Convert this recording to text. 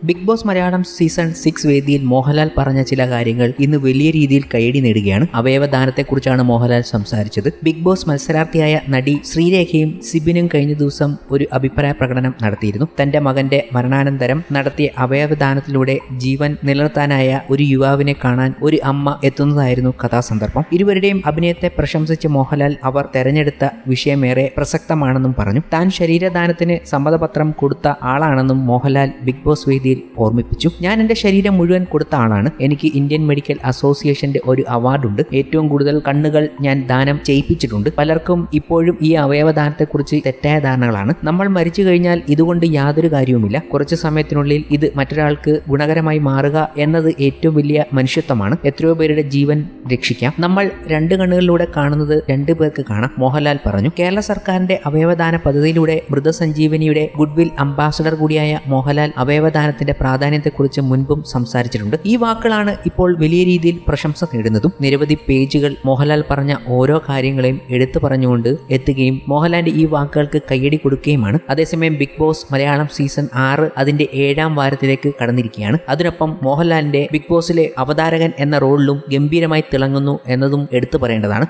Bigg Boss Malayalam season six വേദിയിൽ മോഹൻലാൽ പറഞ്ഞ ചില കാര്യങ്ങൾ ഇന്ന് വലിയ രീതിയിൽ കൈയടി നേടുകയാണ്. അവയവദാനത്തെക്കുറിച്ചാണ് മോഹൻലാൽ സംസാരിച്ചത്. ബിഗ് ബോസ് മത്സരാർത്ഥിയായ നടി ശ്രീരേഖയും സിബിനും കഴിഞ്ഞ ദിവസം ഒരു അഭിപ്രായ പ്രകടനം നടത്തിയിരുന്നു. തന്റെ മകന്റെ മരണാനന്തരം നടത്തിയ അവയവദാനത്തിലൂടെ ജീവൻ നിലനിർത്താനായ ഒരു യുവാവിനെ കാണാൻ ഒരു അമ്മ എത്തുന്നതായിരുന്നു കഥാസന്ദർഭം. ഇരുവരുടെയും അഭിനയത്തെ പ്രശംസിച്ച മോഹൻലാൽ അവർ തെരഞ്ഞെടുത്ത വിഷയമേറെ പ്രസക്തമാണെന്നും പറഞ്ഞു. താൻ ശരീരദാനത്തിന് സമ്മതപത്രം കൊടുത്ത ആളാണെന്നും മോഹൻലാൽ ബിഗ് ബോസ് വേദിയിൽ ഓർമ്മിപ്പിച്ചു. ഞാൻ എന്റെ ശരീരം മുഴുവൻ കൊടുത്ത ആളാണ്. എനിക്ക് ഇന്ത്യൻ മെഡിക്കൽ അസോസിയേഷന്റെ ഒരു അവാർഡുണ്ട്. ഏറ്റവും കൂടുതൽ കണ്ണുകൾ ഞാൻ ദാനം ചെയ്യിപ്പിച്ചിട്ടുണ്ട്. പലർക്കും ഇപ്പോഴും ഈ അവയവദാനത്തെക്കുറിച്ച് തെറ്റായ ധാരണകളാണ്. നമ്മൾ മരിച്ചു കഴിഞ്ഞാൽ ഇതുകൊണ്ട് യാതൊരു കാര്യവുമില്ല. കുറച്ച് സമയത്തിനുള്ളിൽ ഇത് മറ്റൊരാൾക്ക് ഗുണകരമായി മാറുക എന്നത് ഏറ്റവും വലിയ മനുഷ്യത്വമാണ്. എത്രയോ പേരുടെ ജീവൻ രക്ഷിക്കാം. നമ്മൾ രണ്ട് കണ്ണുകളിലൂടെ കാണുന്നത് രണ്ടു പേർക്ക് കാണാം. മോഹൻലാൽ പറഞ്ഞു. കേരള സർക്കാരിന്റെ അവയവദാന പദ്ധതിയിലൂടെ മൃതസഞ്ജീവനിയുടെ ഗുഡ്വിൽ അംബാസഡർ കൂടിയായ മോഹൻലാൽ അവയവദാനത്തിന്റെ പ്രാധാന്യത്തെക്കുറിച്ച് മുൻപും സംസാരിച്ചിട്ടുണ്ട്. ഈ വാക്കുകളാണ് ഇപ്പോൾ വലിയ രീതിയിൽ പ്രശംസ നേടുന്നതും നിരവധി പേജുകൾ മോഹൻലാൽ പറഞ്ഞ ഓരോ കാര്യങ്ങളെയും എടുത്തു പറഞ്ഞുകൊണ്ട് എത്തുകയും മോഹൻലാലിന്റെ ഈ വാക്കുകൾക്ക് കയ്യടി കൊടുക്കുകയുമാണ്. അതേസമയം ബിഗ് ബോസ് മലയാളം സീസൺ ആറ് അതിന്റെ ഏഴാം വാരത്തിലേക്ക് കടന്നിരിക്കുകയാണ്. അതിനൊപ്പം മോഹൻലാലിന്റെ ബിഗ് ബോസിലെ അവതാരകൻ എന്ന റോളിലും ഗംഭീരമായി തിളങ്ങുന്നു എന്നതും എടുത്തു പറയേണ്ടതാണ്.